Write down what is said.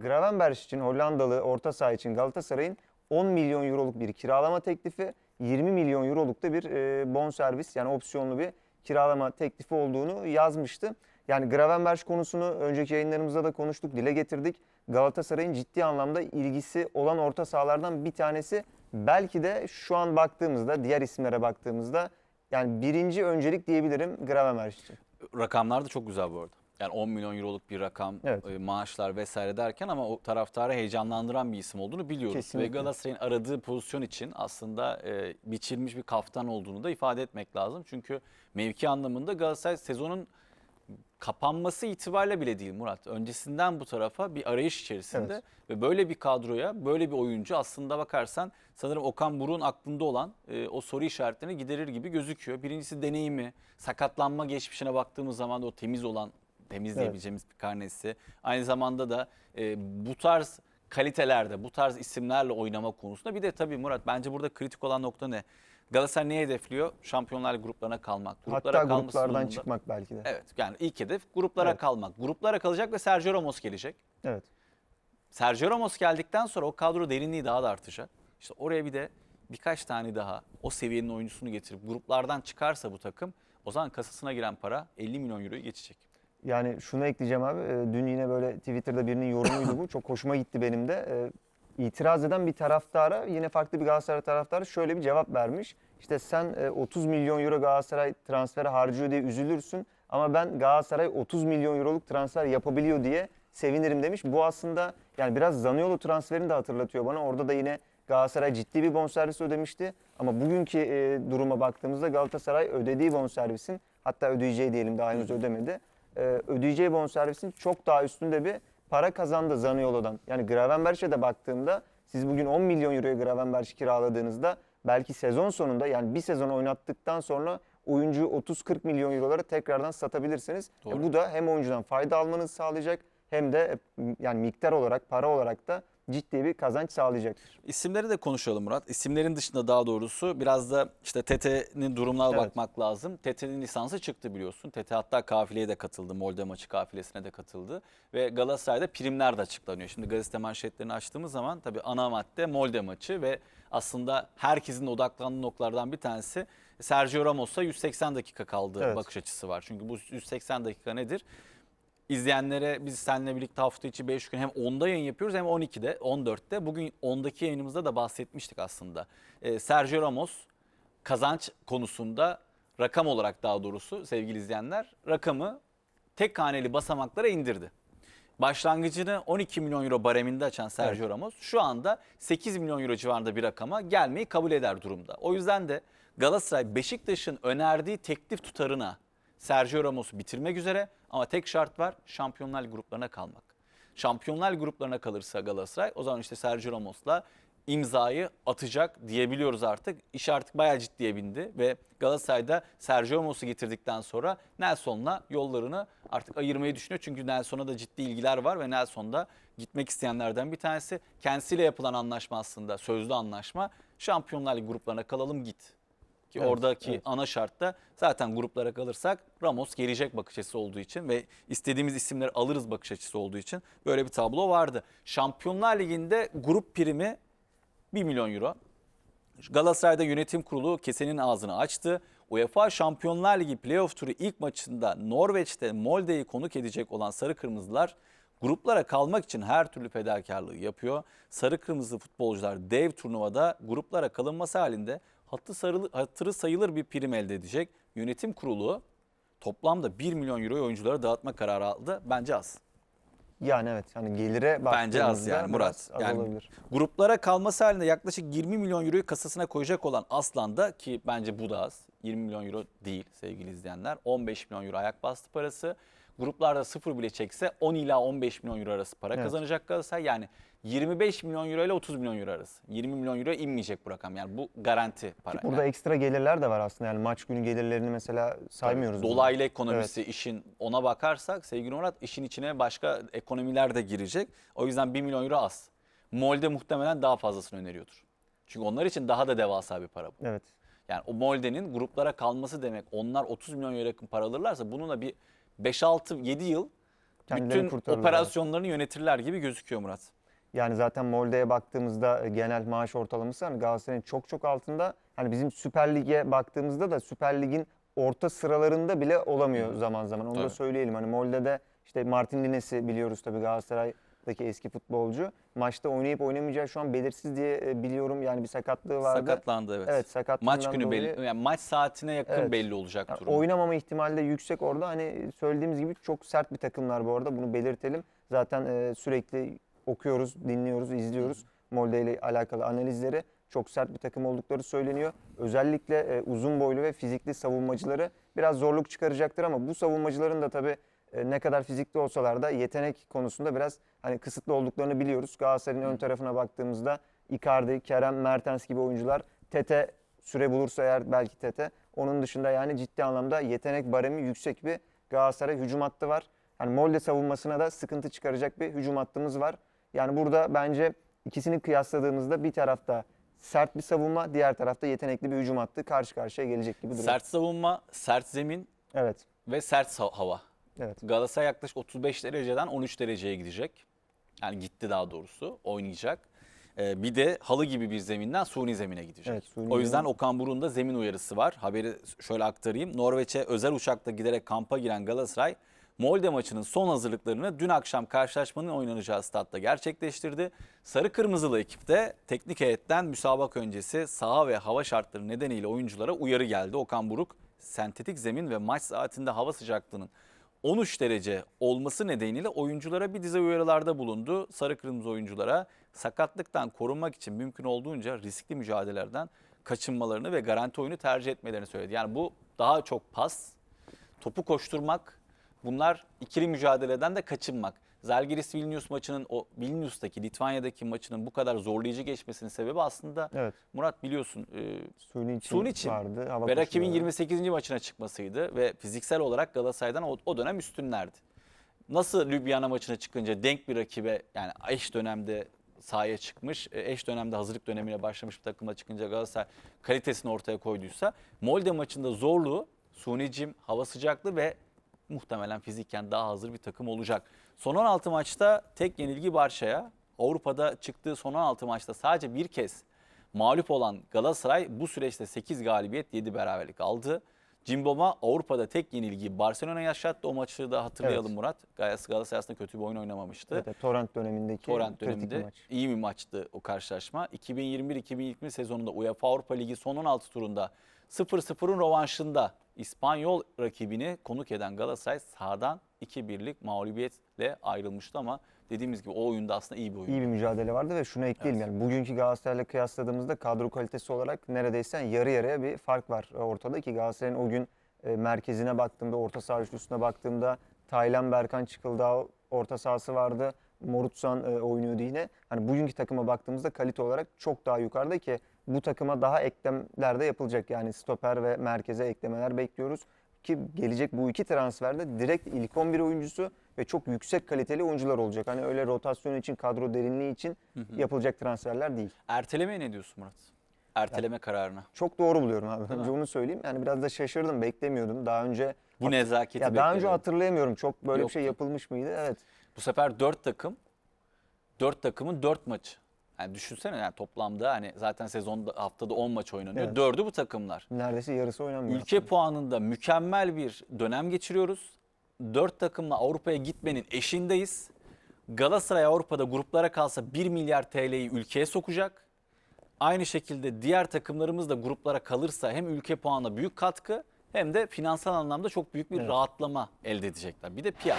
Gravenberch için Hollandalı orta saha için Galatasaray'ın 10 milyon euroluk bir kiralama teklifi, 20 milyon euroluk da bir e, bonservis yani opsiyonlu bir kiralama teklifi olduğunu yazmıştı. Yani Gravenberch konusunu önceki yayınlarımızda da konuştuk, dile getirdik. Galatasaray'ın ciddi anlamda ilgisi olan orta sahalardan bir tanesi. Belki de şu an baktığımızda, diğer isimlere baktığımızda yani birinci öncelik diyebilirim Gravenberch için. Rakamlar da çok güzel bu arada. Yani 10 milyon euroluk bir rakam, Evet. e, maaşlar vesaire derken ama o taraftarı heyecanlandıran bir isim olduğunu biliyoruz. Kesinlikle. Ve Galatasaray'ın aradığı pozisyon için aslında e, biçilmiş bir kaftan olduğunu da ifade etmek lazım. Çünkü mevki anlamında Galatasaray sezonun kapanması itibariyle bile değil Murat. Öncesinden bu tarafa bir arayış içerisinde Evet. ve böyle bir kadroya, böyle bir oyuncu aslında bakarsan sanırım Okan Buruk'un aklında olan e, o soru işaretlerini giderir gibi gözüküyor. Birincisi deneyimi, sakatlanma geçmişine baktığımız zaman da o temiz olan, temiz diyebileceğimiz bir karnesi. Aynı zamanda da e, bu tarz kalitelerde, bu tarz isimlerle oynama konusunda bir de tabii Murat bence burada kritik olan nokta ne? Galatasaray ne hedefliyor? Şampiyonlar gruplarına kalmak. Gruplara Hatta gruplardan durumunda- çıkmak belki de. Evet yani ilk hedef gruplara Evet. kalmak. Gruplara kalacak ve Sergio Ramos gelecek. Evet. Sergio Ramos geldikten sonra o kadro derinliği daha da artacak. İşte oraya bir de birkaç tane daha o seviyenin oyuncusunu getirip gruplardan çıkarsa bu takım o zaman kasasına giren para 50 milyon euroyu geçecek. Yani şunu ekleyeceğim abi. e, Dün yine böyle Twitter'da birinin yorumuydu bu. Çok hoşuma gitti benim de. E, İtiraz eden bir taraftara yine farklı bir Galatasaray taraftarı şöyle bir cevap vermiş. İşte sen e, 30 milyon euro Galatasaray transferi harcıyor diye üzülürsün. Ama ben Galatasaray 30 milyon euroluk transfer yapabiliyor diye sevinirim demiş. Bu aslında yani biraz Zaniolo transferini de hatırlatıyor bana. Orada da yine Galatasaray ciddi bir bonservis ödemişti. Ama bugünkü e, duruma baktığımızda Galatasaray ödediği bonservisin hatta ödeyeceği diyelim daha henüz ödemedi. E, ödeyeceği bonservisin çok daha üstünde bir para kazandı Zaniolo'dan. Yani Gravenberch'e de baktığımda siz bugün 10 milyon euroya Gravenberch'i kiraladığınızda belki sezon sonunda yani bir sezon oynattıktan sonra oyuncuyu 30-40 milyon eurolara tekrardan satabilirsiniz. E, Doğru. bu da hem oyuncudan fayda almanızı sağlayacak hem de e, yani miktar olarak para olarak da ciddi bir kazanç sağlayacaktır. İsimleri de konuşalım Murat. İsimlerin dışında daha doğrusu biraz da işte Tete'nin durumuna Evet. bakmak lazım. Tete'nin lisansı çıktı biliyorsun. Tete hatta kafileye de katıldı. Molde maçı kafilesine de katıldı. Ve Galatasaray'da primler de açıklanıyor. Şimdi gazete manşetlerini açtığımız zaman tabii ana madde Molde maçı ve aslında herkesin odaklandığı noktalardan bir tanesi Sergio Ramos'a 180 dakika kaldığı Evet. bakış açısı var. Çünkü bu 180 dakika nedir? İzleyenlere biz seninle birlikte hafta içi 5 gün hem 10'da yayın yapıyoruz hem 12'de, 14'te. Bugün 10'daki yayınımızda da bahsetmiştik aslında. Ee, Sergio Ramos kazanç konusunda rakam olarak daha doğrusu sevgili izleyenler rakamı tek haneli basamaklara indirdi. Başlangıcını 12 milyon euro bareminde açan Sergio Ramos şu anda 8 milyon euro civarında bir rakama gelmeyi kabul eder durumda. O yüzden de Galatasaray Beşiktaş'ın önerdiği teklif tutarına Sergio Ramos'u bitirmek üzere ama tek şart var Şampiyonlar gruplarına kalmak. Şampiyonlar gruplarına kalırsa Galatasaray o zaman işte Sergio Ramos'la imzayı atacak diyebiliyoruz artık. İş artık bayağı ciddiye bindi ve Galatasaray'da Sergio Ramos'u getirdikten sonra Nelson'la yollarını artık ayırmayı düşünüyor. Çünkü Nelson'a da ciddi ilgiler var ve Nelson da gitmek isteyenlerden bir tanesi. Kendisiyle yapılan anlaşma aslında sözlü anlaşma. Şampiyonlar gruplarına kalalım git. Ki Evet, oradaki evet. ana şartta zaten gruplara kalırsak Ramos gelecek bakış açısı olduğu için ve istediğimiz isimleri alırız bakış açısı olduğu için böyle bir tablo vardı. Şampiyonlar Ligi'nde grup primi 1 milyon euro. Galatasaray'da yönetim kurulu kesenin ağzını açtı. UEFA Şampiyonlar Ligi playoff turu ilk maçında Norveç'te Molde'yi konuk edecek olan Sarı Kırmızılar gruplara kalmak için her türlü fedakarlığı yapıyor. Sarı Kırmızı futbolcular dev turnuvada gruplara kalınması halinde hatı sarılı, hatırı sayılır bir prim elde edecek. Yönetim kurulu toplamda 1 milyon euro oyunculara dağıtma kararı aldı. Bence az. Yani evet yani gelire Bence az yani Murat. az Yani olabilir. gruplara kalması halinde yaklaşık 20 milyon euroyu kasasına koyacak olan Aslan'da ki bence bu da az. 20 milyon euro değil sevgili izleyenler. 15 milyon euro ayak bastı parası. Gruplarda sıfır bile çekse 10 ila 15 milyon euro arası para Evet. kazanacak Galatasaray. Yani 25 milyon euro ile 30 milyon euro arası. 20 milyon euro inmeyecek bu rakam. Yani bu garanti para. Burada Yani ekstra gelirler de var aslında yani maç günü gelirlerini mesela saymıyoruz. biz. Dolaylı ekonomisi işin ona bakarsak sevgili Murat işin içine başka ekonomiler de girecek. O yüzden 1 milyon euro az. Molde muhtemelen daha fazlasını öneriyordur. Çünkü onlar için daha da devasa bir para bu. Evet. Yani o Molde'nin gruplara kalması demek onlar 30 milyon euro yakın para alırlarsa bununla bir 5-6-7 yıl kendilerini Bütün kurtarırlar. operasyonlarını yönetirler gibi gözüküyor Murat. Yani zaten Molde'ye baktığımızda e, genel maaş ortalaması hani Galatasaray'ın çok çok altında. Hani bizim Süper Lig'e baktığımızda da Süper Lig'in orta sıralarında bile olamıyor zaman zaman. Onu da Tabii. söyleyelim. Hani Molde'de işte Martin Lines'i biliyoruz tabii Galatasaray'daki eski futbolcu. Maçta oynayıp oynamayacağı şu an belirsiz diye e, biliyorum. Yani bir sakatlığı vardı. Sakatlandı evet. Evet sakatlığından Maç günü dolayı- belli, yani maç saatine yakın Evet. belli olacak yani durum. oynamama ihtimali de yüksek orada. Hani söylediğimiz gibi çok sert bir takımlar bu arada. Bunu belirtelim. Zaten e, sürekli okuyoruz, dinliyoruz, izliyoruz. Molde ile alakalı analizleri. Çok sert bir takım oldukları söyleniyor. Özellikle e, uzun boylu ve fizikli savunmacıları biraz zorluk çıkaracaktır ama bu savunmacıların da tabii ne kadar fizikli olsalar da yetenek konusunda biraz hani kısıtlı olduklarını biliyoruz. Galatasaray'ın ön tarafına baktığımızda Icardi, Kerem, Mertens gibi oyuncular Tete süre bulursa eğer belki Tete. Onun dışında yani ciddi anlamda yetenek baremi yüksek bir Galatasaray hücum hattı var. Yani Molde savunmasına da sıkıntı çıkaracak bir hücum hattımız var. Yani burada bence ikisini kıyasladığımızda bir tarafta sert bir savunma, diğer tarafta yetenekli bir hücum hattı karşı karşıya gelecek gibi duruyor. Sert savunma, sert zemin Evet. ve sert hava. Evet. Galatasaray yaklaşık 35 dereceden 13 dereceye gidecek. Yani gitti daha doğrusu oynayacak. Ee, bir de halı gibi bir zeminden suni zemine gidecek. Evet, suni o yüzden zemin. Okan Buruk'un da zemin uyarısı var. Haberi şöyle aktarayım. Norveç'e özel uçakla giderek kampa giren Galatasaray Molde maçının son hazırlıklarını dün akşam karşılaşmanın oynanacağı statta gerçekleştirdi. Sarı Kırmızılı ekipte teknik heyetten müsabak öncesi saha ve hava şartları nedeniyle oyunculara uyarı geldi. Okan Buruk sentetik zemin ve maç saatinde hava sıcaklığının 13 derece olması nedeniyle oyunculara bir dizi uyarılarda bulundu. Sarı kırmızı oyunculara sakatlıktan korunmak için mümkün olduğunca riskli mücadelelerden kaçınmalarını ve garanti oyunu tercih etmelerini söyledi. Yani bu daha çok pas, topu koşturmak, bunlar ikili mücadeleden de kaçınmak. Zalgiris Vilnius maçının o Vilnius'taki Litvanya'daki maçının bu kadar zorlayıcı geçmesinin sebebi aslında Evet. Murat biliyorsun e, Suni için, Suni için vardı. Hava ve rakibin koşulları. 28. maçına çıkmasıydı ve fiziksel olarak Galatasaray'dan o, o dönem üstünlerdi. Nasıl Ljubljana maçına çıkınca denk bir rakibe yani eş dönemde sahaya çıkmış, e, eş dönemde hazırlık dönemine başlamış bir takımla çıkınca Galatasaray kalitesini ortaya koyduysa Molde maçında zorluğu Sunicim, hava sıcaklığı ve muhtemelen fiziken daha hazır bir takım olacak. Son 16 maçta tek yenilgi Barça'ya. Avrupa'da çıktığı son 16 maçta sadece bir kez mağlup olan Galatasaray bu süreçte 8 galibiyet 7 beraberlik aldı. Cimbom'a Avrupa'da tek yenilgiyi Barcelona yaşattı. O maçı da hatırlayalım Evet. Murat. Galatasaray aslında kötü bir oyun oynamamıştı. Evet, evet, Torrent dönemindeki Torrent bir döneminde maç. iyi bir maçtı o karşılaşma. 2021-2022 sezonunda UEFA Avrupa Ligi son 16 turunda 0-0'ın rövanşında İspanyol rakibini konuk eden Galatasaray sahadan 2-1'lik mağlubiyetle ayrılmıştı ama dediğimiz gibi o oyunda aslında iyi bir oyun. iyi bir mücadele vardı ve şunu ekleyelim yani bugünkü Galatasaray'la kıyasladığımızda kadro kalitesi olarak neredeyse yarı yarıya bir fark var ortada ki Galatasaray'ın o gün e, merkezine baktığımda, orta saha üçlüsüne baktığımda Taylan Berkan Çıkıldağ orta sahası vardı. Morutsan e, oynuyordu yine. Hani bugünkü takıma baktığımızda kalite olarak çok daha yukarıda ki bu takıma daha eklemler de yapılacak. Yani stoper ve merkeze eklemeler bekliyoruz ki gelecek bu iki transferde direkt ilk 11 oyuncusu ve çok yüksek kaliteli oyuncular olacak. Hani öyle rotasyon için, kadro derinliği için yapılacak transferler değil. Ertelemeye ne diyorsun Murat? Erteleme kararına. Çok doğru buluyorum abi. Önce onu söyleyeyim. Yani biraz da şaşırdım, beklemiyordum. Daha önce Bu nezaketi ya daha önce hatırlayamıyorum. Çok böyle bir şey Yoktu. yapılmış mıydı? Evet. Bu sefer 4 takım, 4 takımın 4 maçı. Yani düşünsene yani toplamda hani zaten sezonda haftada 10 maç oynanıyor. Evet. 4'ü bu takımlar. Neredeyse yarısı oynanmıyor. Ülke aslında. puanında mükemmel bir dönem geçiriyoruz. 4 takımla Avrupa'ya gitmenin eşindeyiz. Galatasaray Avrupa'da gruplara kalsa 1 milyar TL'yi ülkeye sokacak. Aynı şekilde diğer takımlarımız da gruplara kalırsa hem ülke puanına büyük katkı hem de finansal anlamda çok büyük bir Evet. rahatlama elde edecekler. Bir de PR.